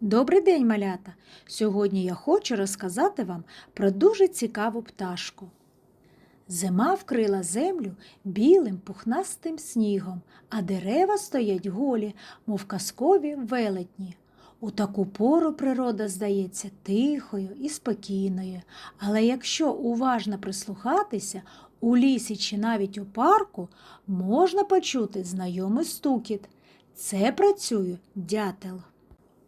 Добрий день, малята! Сьогодні я хочу розказати вам про дуже цікаву пташку. Зима вкрила землю білим пухнастим снігом, а дерева стоять голі, мов казкові велетні. У таку пору природа здається тихою і спокійною, але якщо уважно прислухатися, у лісі чи навіть у парку можна почути знайомий стукіт. Це працює дятел.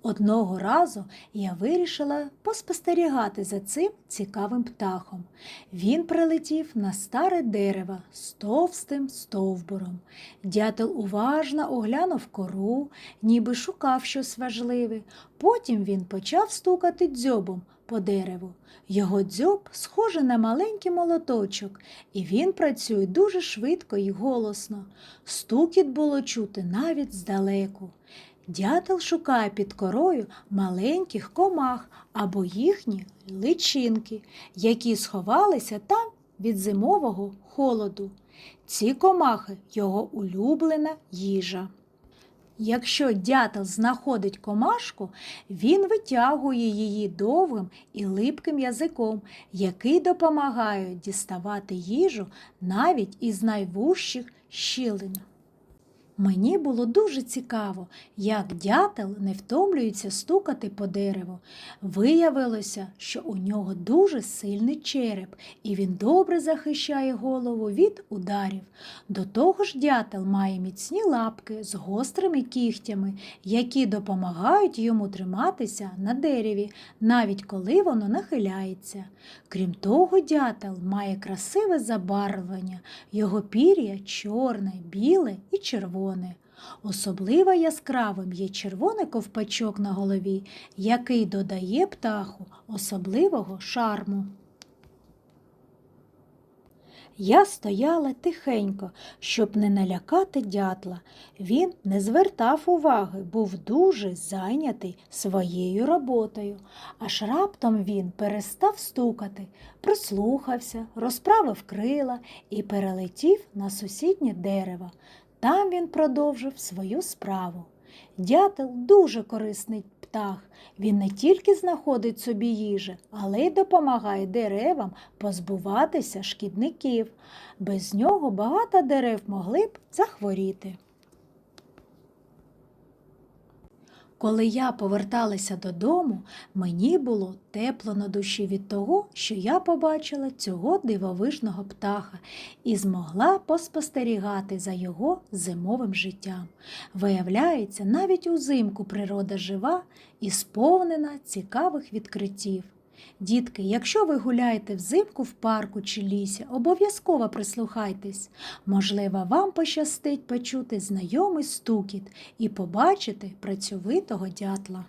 Одного разу я вирішила поспостерігати за цим цікавим птахом. Він прилетів на старе дерево з товстим стовбуром. Дятел уважно оглянув кору, ніби шукав щось важливе. Потім він почав стукати дзьобом по дереву. Його дзьоб схожий на маленький молоточок, і він працює дуже швидко і голосно. Стукіт було чути навіть здалеку. Дятел шукає під корою маленьких комах або їхні личинки, які сховалися там від зимового холоду. Ці комахи його улюблена їжа. Якщо дятел знаходить комашку, він витягує її довгим і липким язиком, який допомагає діставати їжу навіть із найвужчих щілин. Мені було дуже цікаво, як дятел не втомлюється стукати по дереву. Виявилося, що у нього дуже сильний череп, і він добре захищає голову від ударів. До того ж, дятел має міцні лапки з гострими кігтями, які допомагають йому триматися на дереві, навіть коли воно нахиляється. Крім того, дятел має красиве забарвлення, його пір'я чорне, біле і червоне. Особливо яскравим є червоний ковпачок на голові, який додає птаху особливого шарму. Я стояла тихенько, щоб не налякати дятла. Він не звертав уваги, був дуже зайнятий своєю роботою. Аж раптом він перестав стукати, прислухався, розправив крила і перелетів на сусіднє дерево. Там він продовжив свою справу. Дятел дуже корисний птах. Він не тільки знаходить собі їжі, але й допомагає деревам позбуватися шкідників. Без нього багато дерев могли б захворіти. Коли я поверталася додому, мені було тепло на душі від того, що я побачила цього дивовижного птаха і змогла поспостерігати за його зимовим життям. Виявляється, навіть узимку природа жива і сповнена цікавих відкриттів. Дітки, якщо ви гуляєте взимку в парку чи лісі, обов'язково прислухайтесь. Можливо, вам пощастить почути знайомий стукіт і побачити працьовитого дятла.